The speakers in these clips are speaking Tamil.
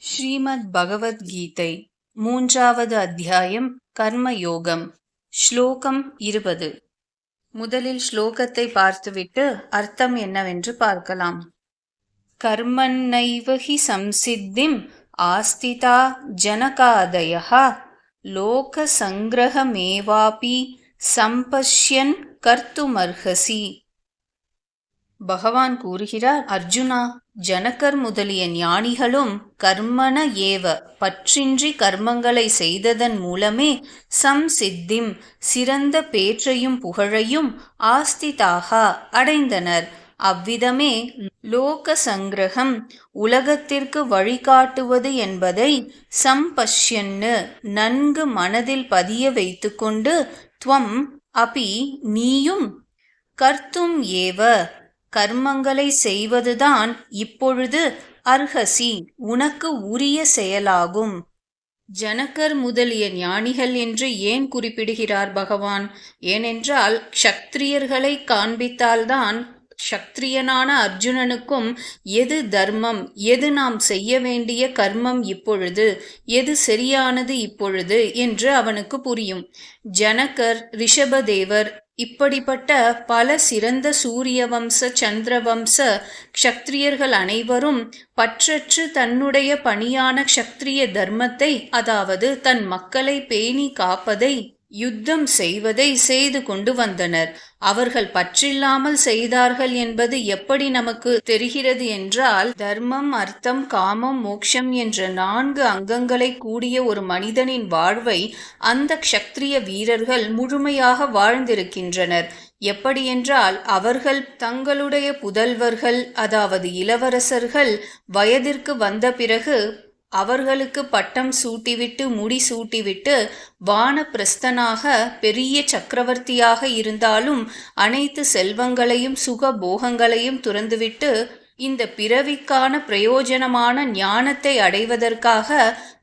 ஸ்ரீமத் பகவத்கீதை மூன்றாவது அத்தியாயம் கர்மயோகம் ஸ்லோகம் இருபது. முதலில் ஸ்லோகத்தை பார்த்துவிட்டு அர்த்தம் என்னவென்று பார்க்கலாம். கர்மன்னைவ ஹி சம்சித்திம் ஆஸ்திதா ஜனகாதயா லோக சங்கிரகமேவாபி சம்பஷ்யன் கர்த்துமர்ஹசி. பகவான் கூறுகிறார் அர்ஜுனா ஜனகர் முதலிய ஞானிகளும் கர்மண ஏவ பற்றின்றி கர்மங்களை செய்ததன் மூலமே சம்சித்திம் சிறந்த பேற்றையும் புகழையும் ஆஸ்திதாகா அடைந்தனர். அவ்விதமே லோக சங்கிரகம் உலகத்திற்கு வழிகாட்டுவது என்பதை சம்பஷ்யன்னு நன்கு மனதில் பதிய வைத்துக்கொண்டு துவம் அபி நீயும் கர்த்தும் ஏவ கர்மங்களை செய்வதுதான் இப்பொழுது அர்ஹசி உனக்கு உரிய செயலாகும். ஜனகர் முதலிய ஞானிகள் என்று ஏன் குறிப்பிடுகிறார் பகவான்? ஏனென்றால் க்ஷத்திரியர்களை காண்பித்தால்தான் சக்திரியனான அர்ஜுனனுக்கும் எது தர்மம்? எது நாம் செய்ய வேண்டிய கர்மம் இப்பொழுது? எது சரியானது இப்பொழுது? என்று அவனுக்கு புரியும். ஜனகர் ரிஷபதேவர் இப்படிப்பட்ட பல சிறந்த சூரிய வம்ச சந்திரவம்ச க்ஷத்ரியர்கள் அனைவரும் பற்றற்று தன்னுடைய பணியான க்ஷத்ரிய தர்மத்தை அதாவது தன் மக்களை பேணி காப்பதை யுத்தம் செய்வதை செய்து கொண்டு வந்தனர். அவர்கள் பற்றில்லாமல் செய்தார்கள் என்பது எப்படி நமக்கு தெரிகிறது என்றால் தர்மம் அர்த்தம் காமம் மோக்ஷம் என்ற நான்கு அங்கங்களை கூடிய ஒரு மனிதனின் வாழ்வை அந்த க்ஷத்ரிய வீரர்கள் முழுமையாக வாழ்ந்திருக்கின்றனர். எப்படியென்றால் அவர்கள் தங்களுடைய புதல்வர்கள் அதாவது இளவரசர்கள் வயதிற்கு வந்த பிறகு அவர்களுக்கு பட்டம் சூட்டிவிட்டு முடி சூட்டிவிட்டு வானப்பிரஸ்தனாக பெரிய சக்கரவர்த்தியாக இருந்தாலும் அனைத்து செல்வங்களையும் சுக போகங்களையும் துறந்துவிட்டு இந்த பிறவிக்கான பிரயோஜனமான ஞானத்தை அடைவதற்காக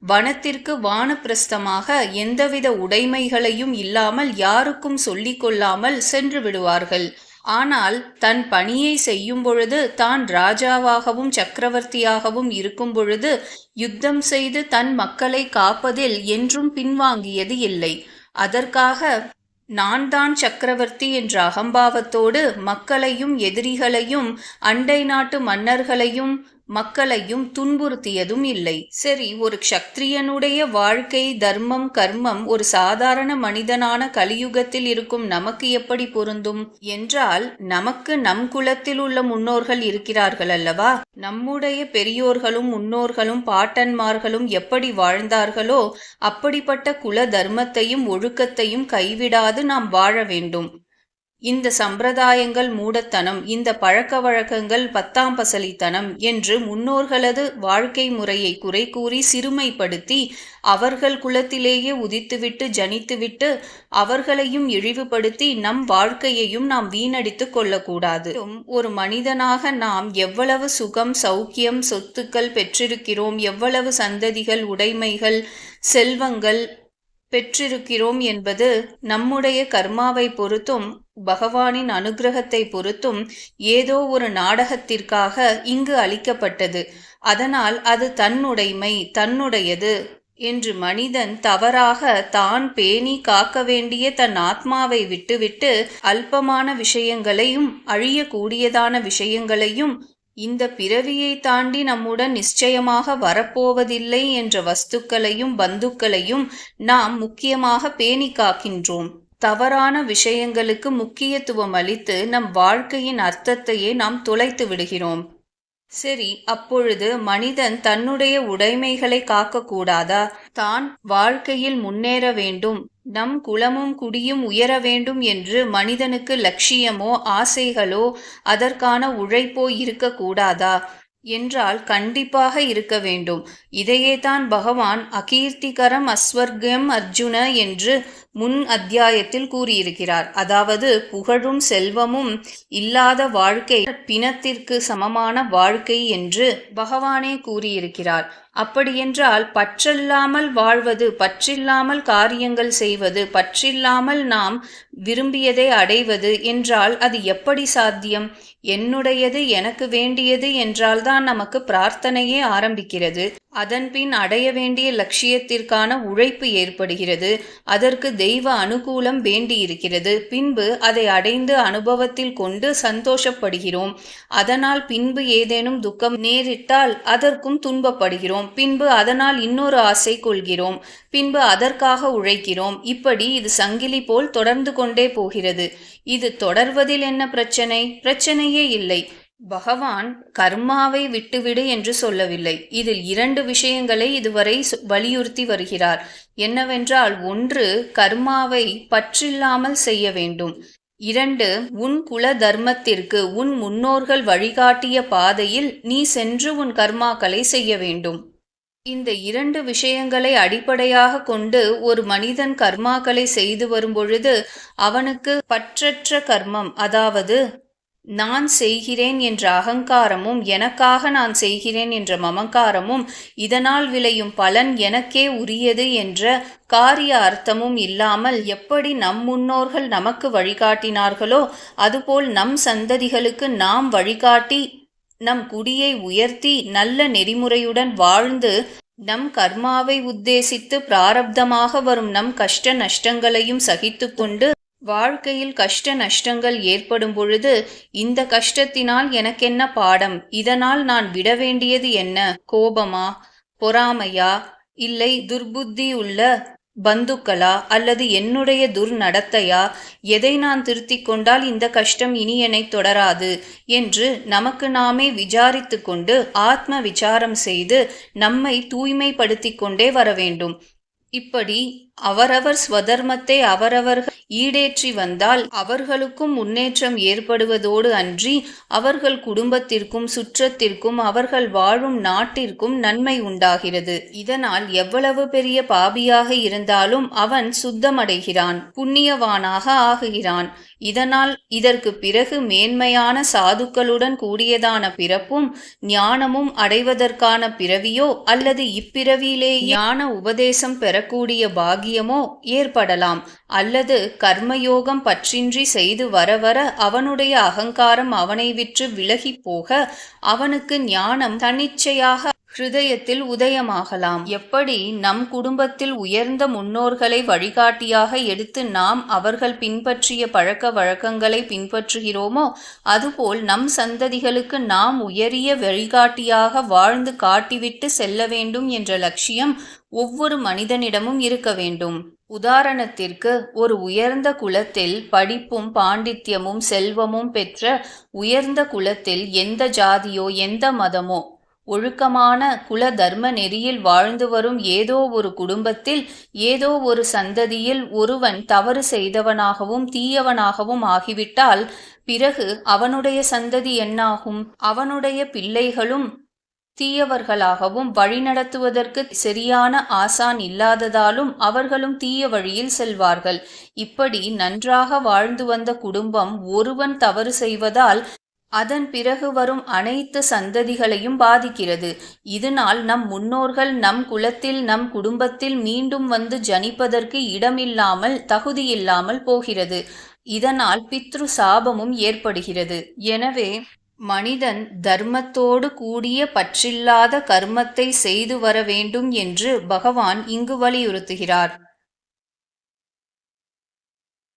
வனத்திற்கு வானப்பிரஸ்தமாக எந்தவித உடைமைகளையும் இல்லாமல் யாருக்கும் சொல்லிக் கொள்ளாமல் சென்று விடுவார்கள். ஆனால் தன் பணியை செய்யும் பொழுது தான் ராஜாவாகவும் சக்கரவர்த்தியாகவும் இருக்கும் பொழுது யுத்தம் செய்து தன் மக்களை காப்பதில் என்றும் பின்வாங்கியது இல்லை. அதற்காக நான் தான் சக்கரவர்த்தி என்ற அகம்பாவத்தோடு மக்களையும் எதிரிகளையும் அண்டை நாட்டு மன்னர்களையும் மக்களையும் துன்புறுத்தியதும் இல்லை. சரி ஒரு க்ஷத்ரியனுடைய வாழ்க்கை தர்மம் கர்மம் ஒரு சாதாரண மனிதனான கலியுகத்தில் இருக்கும் நமக்கு எப்படி பொருந்தும்? என்றால் நமக்கு நம் குலத்தில் உள்ள முன்னோர்கள் இருக்கிறார்கள் அல்லவா? நம்முடைய பெரியோர்களும் முன்னோர்களும் பாட்டன்மார்களும் எப்படி வாழ்ந்தார்களோ அப்படிப்பட்ட குல தர்மத்தையும் ஒழுக்கத்தையும் கைவிடாது நாம் வாழ வேண்டும். இந்த சம்பிரதாயங்கள் மூடத்தனம் இந்த பழக்க வழக்கங்கள் பத்தாம் பசலித்தனம் என்று முன்னோர்களது வாழ்க்கை முறையை குறை கூறி சிறுமைப்படுத்தி அவர்கள் குலத்திலேயே உதித்துவிட்டு ஜனித்துவிட்டு அவர்களையும் இழிவுபடுத்தி நம் வாழ்க்கையையும் நாம் வீணடித்து கொள்ளக்கூடாது. ஒரு மனிதனாக நாம் எவ்வளவு சுகம் சௌக்கியம் சொத்துக்கள் பெற்றிருக்கிறோம் எவ்வளவு சந்ததிகள் உடைமைகள் செல்வங்கள் பெற்றிருக்கிறோம் என்பது நம்முடைய கர்மாவை பொறுத்தும் பகவானின் அனுகிரகத்தை பொறுத்தும் ஏதோ ஒரு நாடகத்திற்காக இங்கு அளிக்கப்பட்டது. அதனால் அது தன்னுடைமை தன்னுடையது என்று மனிதன் தவறாக தான் பேணி காக்க வேண்டிய தன் ஆத்மாவை விட்டுவிட்டு அல்பமான விஷயங்களையும் அழியக்கூடியதான விஷயங்களையும் இந்த பிறவியை தாண்டி நம்முடன் நிச்சயமாக வரப்போவதில்லை என்ற வஸ்துக்களையும் பந்துக்களையும் நாம் முக்கியமாக பேணி காக்கின்றோம். தவறான விஷயங்களுக்கு முக்கியத்துவம் அளித்து நம் வாழ்க்கையின் அர்த்தத்தையே நாம் தொலைத்து விடுகிறோம். சரி அப்பொழுது மனிதன் தன்னுடைய உடைமைகளை காக்கக்கூடாதா? தான் வாழ்க்கையில் முன்னேற வேண்டும் நம் குலமும் குடியும் உயர வேண்டும் என்று மனிதனுக்கு லட்சியமோ ஆசைகளோ அதற்கான உழைப்போ இருக்கக்கூடாதா? என்றால் கண்டிப்பாக இருக்க வேண்டும். இதையே தான் பகவான் அகீர்த்திகரம் அஸ்வர்கம் அர்ஜுன என்று முன் அத்தியாயத்தில் கூறியிருக்கிறார். அதாவது புகழும் செல்வமும் இல்லாத வாழ்க்கை பிணத்திற்கு சமமான வாழ்க்கை என்று பகவானே கூறியிருக்கிறார். அப்படியென்றால் பற்றில்லாமல் வாழ்வது பற்றில்லாமல் காரியங்கள் செய்வது பற்றில்லாமல் நாம் விரும்பியதை அடைவது என்றால் அது எப்படி சாத்தியம்? என்னுடையது எனக்கு வேண்டியது என்றால்தான் நமக்கு பிரார்த்தனையே ஆரம்பிக்கிறது. அதன்பின் அடைய வேண்டிய லட்சியத்திற்கான உழைப்பு ஏற்படுகிறது. அதற்கு தெய்வ அனுகூலம் வேண்டியிருக்கிறது. பின்பு அதை அடைந்து அனுபவத்தில் கொண்டு சந்தோஷப்படுகிறோம். அதனால் பின்பு ஏதேனும் துக்கம் நேரிட்டால் அதற்கும் துன்பப்படுகிறோம். பின்பு அதனால் இன்னொரு ஆசை கொள்கிறோம். பின்பு அதற்காக உழைக்கிறோம். இப்படி இது சங்கிலி போல் தொடர்ந்து கொண்டே போகிறது. இது தொடர்வதில் என்ன பிரச்சனை? பிரச்சனையே இல்லை. பகவான் கர்மாவை விட்டுவிடு என்று சொல்லவில்லை. இதில் இரண்டு விஷயங்களை இதுவரை வலியுறுத்தி வருகிறார். என்னவென்றால் ஒன்று கர்மாவை பற்றில்லாமல் செய்ய வேண்டும். இரண்டு உன் குல தர்மத்திற்கு உன் முன்னோர்கள் வழிகாட்டிய பாதையில் நீ சென்று உன் கர்மாக்களை செய்ய வேண்டும். இந்த இரண்டு விஷயங்களை அடிப்படையாக கொண்டு ஒரு மனிதன் கர்மாக்களை செய்து வரும்பொழுது அவனுக்கு பற்றற்ற கர்மம் அதாவது நான் செய்கிறேன் என்ற அகங்காரமும் எனக்காக நான் செய்கிறேன் என்ற மமக்காரமும் இதனால் விளையும் பலன் எனக்கே உரியது என்ற காரிய அர்த்தமும் இல்லாமல் எப்படி நம் முன்னோர்கள் நமக்கு வழிகாட்டினார்களோ அதுபோல் நம் சந்ததிகளுக்கு நாம் வழிகாட்டி நம் குடியை உயர்த்தி நல்ல நெறிமுறையுடன் வாழ்ந்து நம் கர்மாவை உத்தேசித்து பிராரப்தமாக வரும் நம் கஷ்ட நஷ்டங்களையும் சகித்து கொண்டு வாழ்க்கையில் கஷ்ட நஷ்டங்கள் ஏற்படும் பொழுது இந்த கஷ்டத்தினால் எனக்கென்ன பாடம்? இதனால் நான் விட வேண்டியது என்ன? கோபமா? பொறாமையா? இல்லை துர்புத்தி உள்ள பந்துக்களா? அல்லது என்னுடைய துர்நடத்தையா? எதை நான் திருத்திக் கொண்டால் இந்த கஷ்டம் இனி என்னை தொடராது? என்று நமக்கு நாமே விசாரித்து கொண்டு ஆத்ம விசாரம் செய்து நம்மை தூய்மைப்படுத்தி கொண்டே வர வேண்டும். இப்படி அவரவர் ஸ்வதர்மத்தை அவரவர்கள் ஈடேற்றி வந்தால் அவர்களுக்கும் முன்னேற்றம் ஏற்படுவதோடு அன்றி அவர்கள் குடும்பத்திற்கும் சுற்றத்திற்கும் அவர்கள் வாழும் நாட்டிற்கும் நன்மை உண்டாகிறது. இதனால் எவ்வளவு பெரிய பாபியாக இருந்தாலும் அவன் சுத்தமடைகிறான் புண்ணியவானாக ஆகுகிறான். இதனால் இதற்கு பிறகு மேன்மையான சாதுக்களுடன் கூடியதான பிறப்பும் ஞானமும் அடைவதற்கான பிறவியோ அல்லது இப்பிறவியிலே ஞான உபதேசம் பெறக்கூடிய பாகி பாக்கியமோ ஏற்படலாம். அல்லது கர்மயோகம் பற்றின்றி செய்து வர வர அவனுடைய அகங்காரம் அவனை விற்று விலகி போக அவனுக்கு ஞானம் தன்னிச்சையாக ஹிருதயத்தில் உதயமாகலாம். எப்படி நம் குடும்பத்தில் உயர்ந்த முன்னோர்களை வழிகாட்டியாக எடுத்து நாம் அவர்கள் பின்பற்றிய பழக்க வழக்கங்களை பின்பற்றுகிறோமோ அதுபோல் நம் சந்ததிகளுக்கு நாம் உயரிய வழிகாட்டியாக வாழ்ந்து காட்டிவிட்டு செல்ல வேண்டும் என்ற லட்சியம் ஒவ்வொரு மனிதனிடமும் இருக்க வேண்டும். உதாரணத்திற்கு ஒரு உயர்ந்த குலத்தில் படிப்பும் பாண்டித்யமும் செல்வமும் பெற்ற உயர்ந்த குலத்தில் எந்த ஜாதியோ எந்த மதமோ ஒழுக்கமான குல தர்ம நெறியில் வாழ்ந்து வரும் ஏதோ ஒரு குடும்பத்தில் ஏதோ ஒரு சந்ததியில் ஒருவன் தவறு செய்தவனாகவும் தீயவனாகவும் ஆகிவிட்டால் பிறகு அவனுடைய சந்ததி என்னாகும்? அவனுடைய பிள்ளைகளும் தீயவர்களாகவும் வழிநடத்துவதற்கு சரியான ஆசான் இல்லாததாலும் அவர்களும் தீய வழியில் செல்வார்கள். இப்படி நன்றாக வாழ்ந்து வந்த குடும்பம் ஒருவன் தவறு செய்வதால் அதன் பிறகு வரும் அனைத்து சந்ததிகளையும் பாதிக்கிறது. இதனால் நம் முன்னோர்கள் நம் குலத்தில் நம் குடும்பத்தில் மீண்டும் வந்து ஜனிப்பதற்கு இடமில்லாமல் தகுதியில்லாமல் போகிறது. இதனால் பித்ரு சாபமும் ஏற்படுகிறது. எனவே மனிதன் தர்மத்தோடு கூடிய பற்றில்லாத கர்மத்தை செய்து வர வேண்டும் என்று பகவான் இங்கு வலியுறுத்துகிறார்.